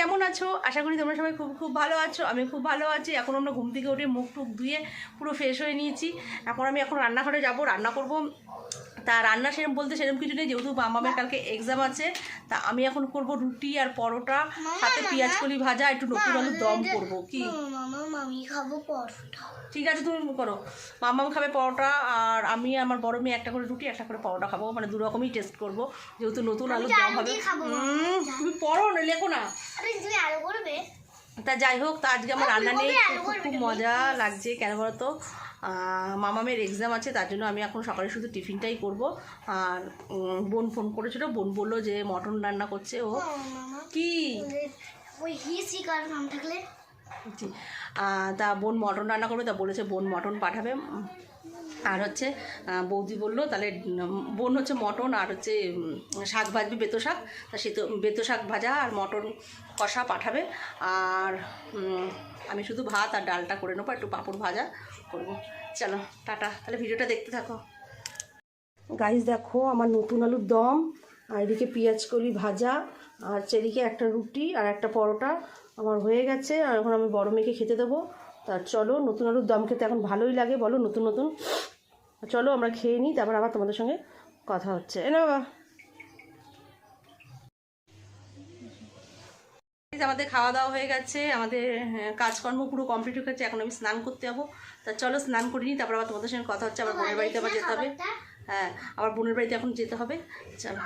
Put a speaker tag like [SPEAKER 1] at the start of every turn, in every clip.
[SPEAKER 1] কেমন আছো? আশা করি তোমরা সবাই খুব খুব ভালো আছো, আমি খুব ভালো আছি। এখন আমরা ঘুম থেকে উঠে মুখ টুক ধুয়ে পুরো ফ্রেশ হয়ে নিয়েছি। এখন আমি এখন রান্নাঘরে যাব, রান্না করব। তা রান্না সেরকম বলতে সেরকম কিছু নেই যেহেতু মামামের কালকে এক্সাম আছে তা আমি এখন করব রুটি আর পরোটা সাথে পেঁয়াজ কলি ভাজা একটু নতুন আলুর দম করব কি? ঠিক আছে তুমি করো। মামাম খাবে পরোটা আর আমি আমার বড় মেয়ে একটা করে রুটি একটা করে পরোটা খাব মানে দু রকমই টেস্ট করব যেহেতু নতুন আলুর
[SPEAKER 2] তো
[SPEAKER 1] দম হবে। তুমি পড়ো না লেখো না।
[SPEAKER 2] তুমি আলু করবে?
[SPEAKER 1] তা যাই হোক তা আজকে আমার রান্না নেই খুব? মজা লাগছে কেন বলতো? মামামের এক্সাম আছে তার জন্য আমি এখন সকালে শুধু টিফিনটাই করব। আর বোন ফোন করেছিল বোন বলল যে মটন রান্না করছে ও। কি?
[SPEAKER 2] থাকলে?
[SPEAKER 1] তা বোন মটন রান্না করবে তা বলেছে বোন মটন পাঠাবে। আর হচ্ছে বৌদি বলল তাহলে বোন হচ্ছে মটন আর হচ্ছে শাক ভাজবে বেতো শাক। তা সে তো বেতো শাক ভাজা আর মটন কষা পাঠাবে। আর আমি শুধু ভাত আর ডালটা করে নেব একটু পাঁপড় ভাজা। করব। চলো, টাটা। তাহলে ভিডিওটা দেখতে থাকো। গাইস দেখো, আমার নতুন আলুর দম, আর এদিকে পেঁয়াজ কলি ভাজা, আর সেদিকে একটা রুটি আর একটা পরোটা আমার হয়ে গেছে, আর এখন আমি বড় মেয়েকে খেতে দেবো। তা চলো, নতুন আলুর দম খেতে এখন ভালোই লাগে, বলো নতুন নতুন। চলো, আমরা খেয়ে নিই, তারপর আবার তোমাদের সঙ্গে কথা হচ্ছে। এ না, বাবা এই যে আমাদের খাওয়া দাওয়া হয়ে গেছে। আমাদের হ্যাঁ, কাজকর্ম পুরো কমপ্লিট হয়ে গেছে। এখন আমি স্নান করতে যাব। তা চলো স্নান করে নিই তারপর আবার তোমাদের সঙ্গে কথা হচ্ছে। আবার বোনের বাড়িতে আবার যেতে হবে। হ্যাঁ আবার বোনের বাড়িতে এখন যেতে হবে। চলো।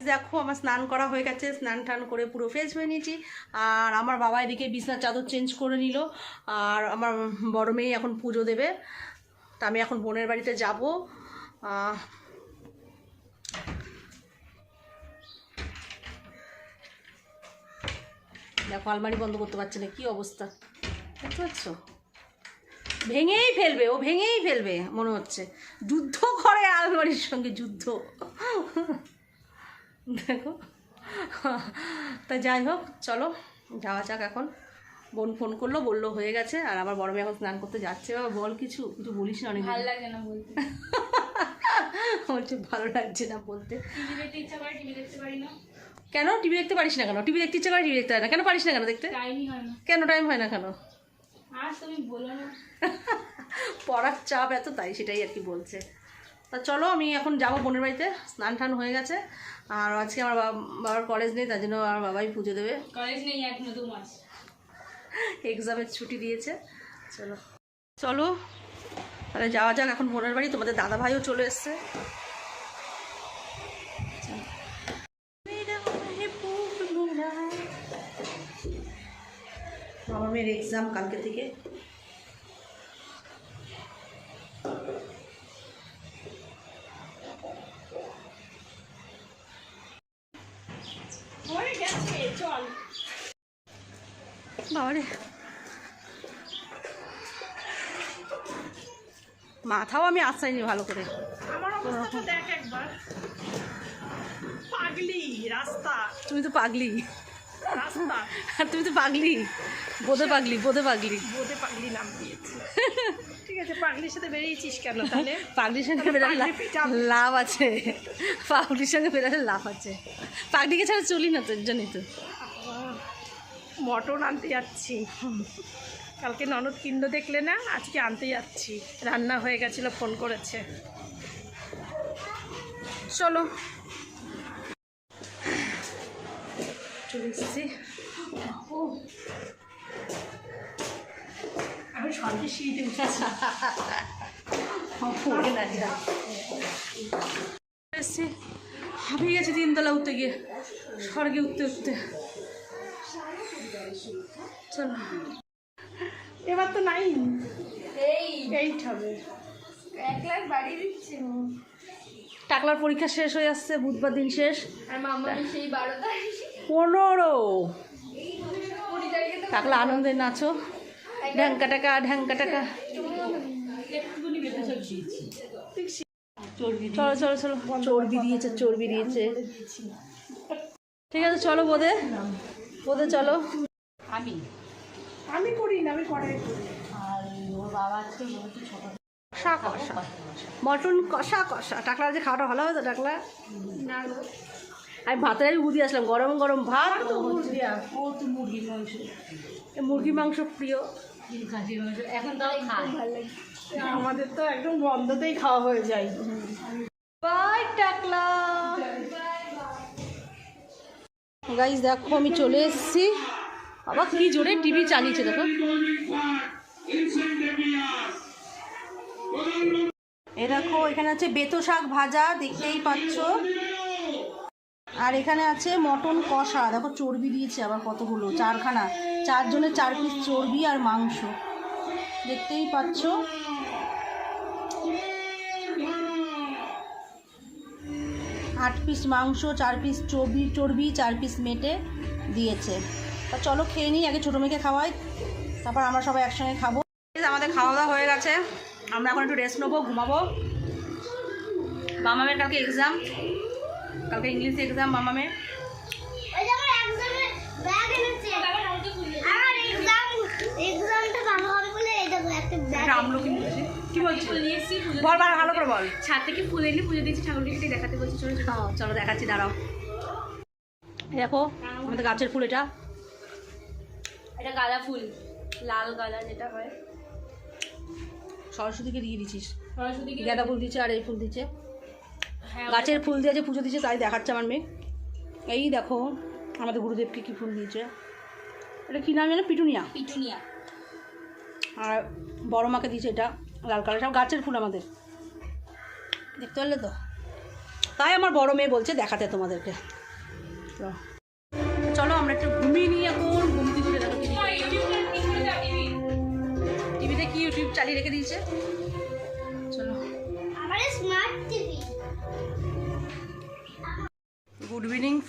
[SPEAKER 1] দেখো আমার স্নান করা হয়ে গেছে। স্নান টান করে পুরো ফ্রেশ হয়ে নিয়েছি। আর আমার বাবা এদিকে বিছনার চাদর চেঞ্জ করে নিল। আর আমার বড় মেয়ে এখন পুজো দেবে। তা আমি এখন বোনের বাড়িতে যাব। দেখো আলমারি বন্ধ করতে পারছে না কী অবস্থা? বুঝতে পারছ ভেঙেই ফেলবে ও ভেঙেই ফেলবে মনে হচ্ছে। যুদ্ধ করে আলমারির সঙ্গে যুদ্ধ। দেখো। তা যাই হোক চলো যাওয়া যাক এখন। বোন ফোন করল বলল হয়ে গেছে আর আমার বড় মেয়ে এখন স্নান করতে যাচ্ছে। বাবা বল কিছু কিছু বলিস না অনেক
[SPEAKER 3] ভালো লাগে না বলতে।
[SPEAKER 1] বলছে ভালো লাগছে না বলতে।
[SPEAKER 3] টিভি দেখতে ইচ্ছা করে টিভি দেখতে পারি না।
[SPEAKER 1] কেন? টিভি দেখতে পারিস না কেন? টিভি দেখতে ইচ্ছে করে টিভি দেখতে হয় না। কেন পারিস না কেন দেখতে? কেন টাইম হয় না কেন?
[SPEAKER 3] আর তুমি
[SPEAKER 1] পড়ার চাপ এত তাই সেটাই আর কি বলছে। তা চলো আমি এখন যাব বোনের বাড়িতে। স্নান টান হয়ে গেছে। আর আজকে আমার বাবা- বাবার কলেজ নেই তার জন্য আমার বাবাই পুজো দেবে।
[SPEAKER 3] কলেজ নেই এখনও দু মাস।
[SPEAKER 1] এক্সামের ছুটি দিয়েছে। চলো। চলো তাহলে যাওয়া যাক এখন বোনের বাড়ি। তোমাদের দাদা ভাইও চলে এসছে। মেয়ের এক্সাম কালকে থেকে। বাবারে। মাথাও আমি আসাইনি ভালো করে।
[SPEAKER 4] দেখ একবার। পাগলি রাস্তা।
[SPEAKER 1] তুমি তো পাগলি।
[SPEAKER 4] রাস্তা
[SPEAKER 1] আর তুমি তো পাগলি। বোধে পাগলি বোধে পাগলি।
[SPEAKER 4] বোধে পাগলি নাম দিয়েছি। ঠিক আছে পাগলির সাথে বেরিয়েছিস কেন তাহলে?
[SPEAKER 1] পাগলির সঙ্গে বেরালে লাভ আছে। পাগলির সঙ্গে বেরালে লাভ আছে। পাগলিকে ছাড়া চলি না তো এর জন্যই তো
[SPEAKER 4] মটন আনতে যাচ্ছি। কালকে ননদ কিন্দ দেখলে না আজকে আনতে যাচ্ছি। রান্না হয়ে গেছিল ফোন করেছে।
[SPEAKER 1] চলো। চলে এসেছি।
[SPEAKER 4] আমি সঙ্গে সিঁড়িতে উঠেছি
[SPEAKER 1] পড়ে না। এসেছি। হাঁপিয়ে গেছে তিনতলা উঠতে গিয়ে। স্বর্গে উঠতে উঠতে। চলো।
[SPEAKER 4] এবার তো নাই।
[SPEAKER 3] এই।
[SPEAKER 4] এইট হবে
[SPEAKER 1] টাকলার পরীক্ষা শেষ হয়ে আসছে বুধবার দিন শেষ।
[SPEAKER 3] আর মামা সেই বারো তারিখ
[SPEAKER 1] পনেরো। টাকলা আনন্দে নাচো। ঢ্যাঙ্কা টাকা ঢ্যাঙ্কা টাকা। চলো চলো চলো। চর্বি দিয়েছে চর্বি দিয়েছে। ঠিক আছে চলো বোধে। বোধে চলো।
[SPEAKER 3] আমি।
[SPEAKER 4] আমি করি না আমি কড়াই করি।
[SPEAKER 1] কষা কষা। মটন কষা কষা। টাকলা যে খাওয়াটা ভালো হবে তো টাকলা?
[SPEAKER 4] না
[SPEAKER 1] আমি ভাতের উদি আসলাম গরম গরম ভাত।
[SPEAKER 4] মুরগি
[SPEAKER 3] মাংস
[SPEAKER 1] মুরগি মাংস। প্রিয়।
[SPEAKER 3] এখন তাও
[SPEAKER 4] আমাদের তো একদম বন্ধতেই খাওয়া হয়ে যায়।
[SPEAKER 1] বাই টাকলা। গাইজ দেখো আমি চলে এসেছি। বাবা কি জোরে টিভি চালিয়েছে দেখো। এ দেখো এখানে আছে বেতো শাক ভাজা দেখতেই পাচ্ছ। আর এখানে আছে মটন কষা। দেখো চর্বি দিয়েছে আবার কতগুলো, চারখানা। চারজনের চার পিস চর্বি আর মাংস। দেখতেই পাচ্ছ। আট পিস মাংস, চার পিস চর্বি চর্বি, চার পিস মেটে দিয়েছে। তা চলো খেয়ে নিই, আগে ছোটো মেয়েকে খাওয়াই। তারপর আমরা সবাই একসঙ্গে খাব। আমাদের খাওয়া দাওয়া হয়ে গেছে। আমরা এখন একটু রেস্ট নেব, ঘুমাবো। মামামের কালকে এক্সাম কালকে ইংলিশ এক্সাম মামামের
[SPEAKER 2] ওই যে আমার এক্সামে ব্যাগ এনেছে। আমার এক্সাম এক্সামটা ভালো হবে বলে এই দেখো একটা ব্যাগ
[SPEAKER 1] একটা আমলকি নিয়েছি কি বলছিস?
[SPEAKER 3] ফুল নিয়ে এসেছি পুজো
[SPEAKER 1] বল বল ভালো করে বল।
[SPEAKER 3] ছাদ থেকে ফুল এনে পুজো দিয়েছি ঠাকুরকে সেটাই দেখাতে বলছি চলো
[SPEAKER 1] হ্যাঁ চলো দেখাচ্ছি দাঁড়াও। দেখো আমাদের গাছের ফুল এটা।
[SPEAKER 3] এটা গাঁদা ফুল লাল গাঁদা যেটা হয়।
[SPEAKER 1] সরস্বতীকে দিয়ে দিচ্ছিস।
[SPEAKER 3] সরস্বতীকে
[SPEAKER 1] গাঁদা ফুল দিচ্ছে আর এই ফুল দিচ্ছে। গাছের ফুল দিয়ে যে পুজো দিচ্ছে তাই দেখাচ্ছে আমার মেয়ে। এই দেখো আমাদের গুরুদেবকে কি ফুল দিয়েছে। এটা কী নাম জানো পিটুনিয়া।
[SPEAKER 3] পিটুনিয়া।
[SPEAKER 1] আর বড় মাকে দিয়েছে এটা লাল কালার। সব গাছের ফুল আমাদের। দেখতে পারলে তো? তাই আমার বড় মেয়ে বলছে দেখাতে তোমাদেরকে। চলো আমরা একটু ঘুমিয়ে নিই এখন। ঘুম দিয়ে টিভিতে কি ইউটিউব চালিয়ে রেখে দিয়েছে?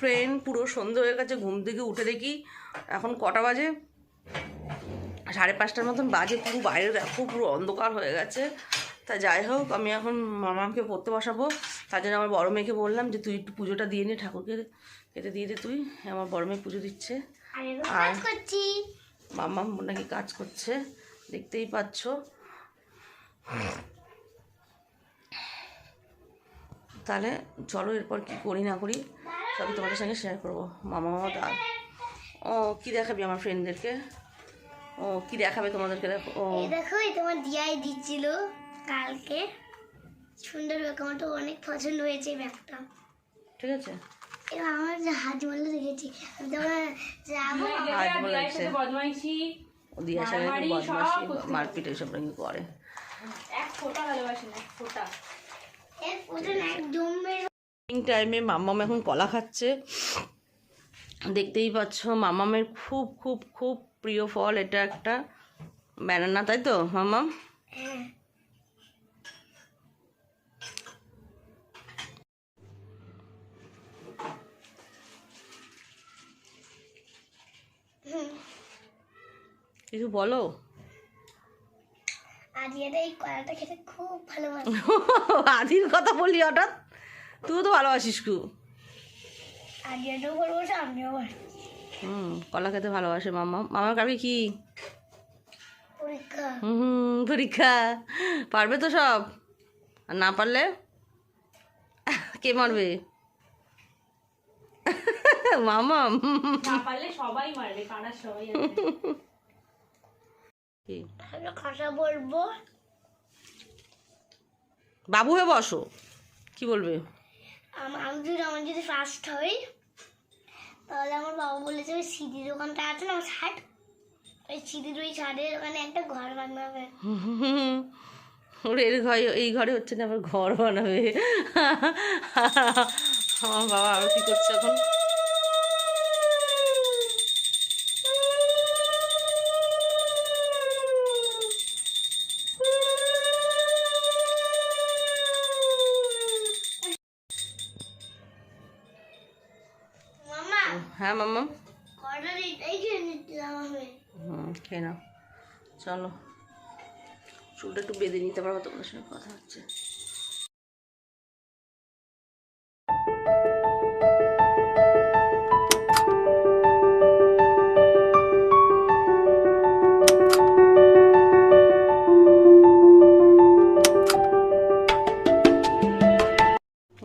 [SPEAKER 1] ফ্রেন্ড পুরো সন্ধে হয়ে গেছে ঘুম থেকে উঠে দেখি এখন কটা বাজে? সাড়ে পাঁচটার মতন বাজে পুরো বাইরে দেখো পুরো অন্ধকার হয়ে গেছে। তা যাই হোক আমি এখন মামাকে পড়তে বসাবো। তার জন্য আমার বড় মেয়েকে বললাম যে তুই একটু পুজোটা দিয়ে নে ঠাকুরকে কেটে দিয়ে দে তুই। আমার বড় মেয়ে পুজো দিচ্ছে। আর-
[SPEAKER 2] করছি।
[SPEAKER 1] নাকি কাজ করছে। দেখতেই পাচ্ছ। তাহলে চলো এরপর কি করি না করি। সবই তোমাদের সঙ্গে শেয়ার করব মামা মামা দাঁড় ও কি দেখাবি আমার ফ্রেন্ডদেরকে ও কি দেখাবে তোমাদেরকে দেখো? ও।
[SPEAKER 2] দেখো এই তোমার দিয়াই দিচ্ছিল কালকে। সুন্দর ব্যাগ আমার তো অনেক পছন্দ হয়েছে এই ব্যাগটা
[SPEAKER 1] ঠিক আছে।
[SPEAKER 2] আমার যে হাত আমি তখন যাব
[SPEAKER 1] আজ বলে লাগছে
[SPEAKER 3] বদমাইশি
[SPEAKER 1] ও দিয়ার সঙ্গে একটু বদমাসি মারপিট এইসব নাকি করে।
[SPEAKER 3] এক ফোঁটা ভালোবাসি না এক ফোঁটা।
[SPEAKER 2] জমের
[SPEAKER 1] টাইমে মাম্মাম এখন কলা খাচ্ছে। দেখতেই পাচ্ছ মামামের খুব খুব খুব প্রিয় ফল এটা একটা। ব্যানানা তাই তো মামাম কিছু বলো?
[SPEAKER 2] আজ এই কলাটা খেতে খুব ভালোবাসি।
[SPEAKER 1] আদির কথা বলি হঠাৎ। তুইও তো ভালোবাসিস
[SPEAKER 2] বলব
[SPEAKER 1] হুম কলা খেতে ভালোবাসে মামা মামার কাবি কি?
[SPEAKER 2] পরীক্ষা।
[SPEAKER 1] হুম পরীক্ষা। পারবে তো সব? আর না পারলে? কে মারবে? মামা
[SPEAKER 3] না পারলে সবাই মারবে পাড়ার সবাই।
[SPEAKER 1] কি?
[SPEAKER 2] কথা বলব।
[SPEAKER 1] বাবু হয়ে বসো। কি বলবে?
[SPEAKER 2] আম- যদি আমার যদি ফার্স্ট হই, তাহলে আমার বাবা বলেছে ওই সিডি দোকানটা আছে না ছাদ ওই সিডির ওই ছাদের ওখানে একটা ঘর বানাবে।
[SPEAKER 1] ওর এর ঘরে এই ঘরে হচ্ছে না, আবার ঘর বানাবে। আমার বাবা আরও কি করছে এখন? হুম, খেয়ে নাও। চলো। চুলটা একটু বেঁধে নিতে পারব তোমার সঙ্গে কথা হচ্ছে।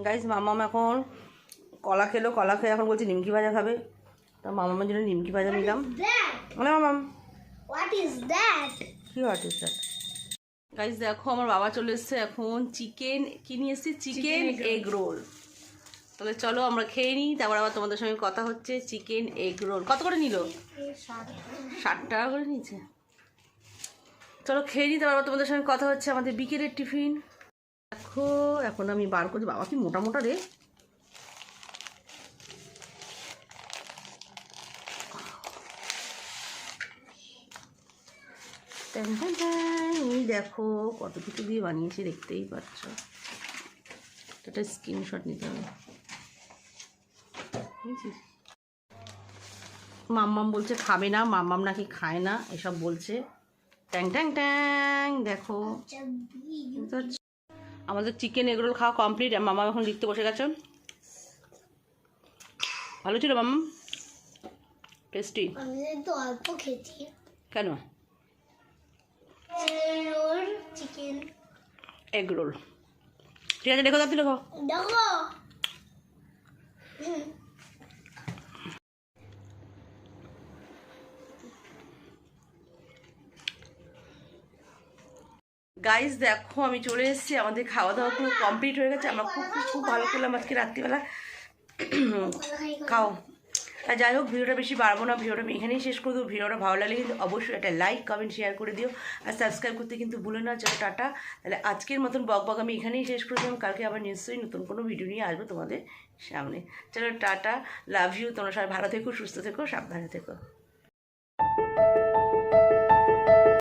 [SPEAKER 1] গাইজ মামাম এখন কলা খেলো, কলা খেয়ে এখন বলছে নিমকি ভাজা খাবে। তা মামার জন্য নিমকি ভাজা নিলাম। মানে মামাম।
[SPEAKER 2] হোয়াট ইজ দ্যাট
[SPEAKER 1] কি আর্টিস্ট গাইজ দেখো আমার বাবা চলে এসছে এখন চিকেন কি নিয়ে এসছি? চিকেন এগ রোল তাহলে চলো আমরা খেয়ে নিই তারপর আবার তোমাদের সঙ্গে কথা হচ্ছে চিকেন এগ রোল কত করে নিল? ষাট টাকা করে নিয়েছে। চলো খেয়ে নিই তারপর আবার তোমাদের সঙ্গে কথা হচ্ছে আমাদের বিকেলের টিফিন। দেখো এখন আমি বার করছি। বাবা কি মোটা মোটা রে? ট্যান ট্যান ট্যান, এই দেখো কত কিছু দিয়ে বানিয়েছি দেখতেই পাচ্ছ। এটা স্ক্রিনশট নিতে হবে। বুঝেছিস? মাম্মাম বলছে খাবে না। মাম্মাম নাকি খায় না এসব বলছে। ট্যাং ট্যাং ট্যাং দেখো। আমাদের চিকেন এগরোল খাওয়া কমপ্লিট মামা এখন লিখতে বসে গেছে। ভালো ছিল মাম্মা টেস্টি
[SPEAKER 2] অল্প খেয়েছি।
[SPEAKER 1] কেন?
[SPEAKER 2] Roll chicken.
[SPEAKER 1] Egg roll. ঠিক আছে দেখো তাড়াতাড়ি দেখো।
[SPEAKER 2] দেখো।
[SPEAKER 1] গাইস দেখো আমি চলে এসেছি। আমাদের খাওয়া দাওয়া পুরো কমপ্লিট হয়ে গেছে। আমরা খুব খুব ভালো করলাম আজকে রাত্রিবেলা। খাও। আর যাই হোক, ভিডিওটা বেশি বাড়বো না, ভিডিওটা আমি এখানেই শেষ করে দেবো। ভিডিওটা ভালো লাগলে কিন্তু অবশ্যই একটা লাইক কমেন্ট শেয়ার করে দিও। আর সাবস্ক্রাইব করতে কিন্তু ভুলো না, চলো টাটা। তাহলে আজকের মতন বক বক আমি এখানেই শেষ করে দিলাম। কালকে আবার নিশ্চয়ই নতুন কোনো ভিডিও নিয়ে আসব তোমাদের সামনে। চলো টাটা লাভ ইউ তোমরা সবাই ভালো থেকো, সুস্থ থেকো, সাবধানে থেকো।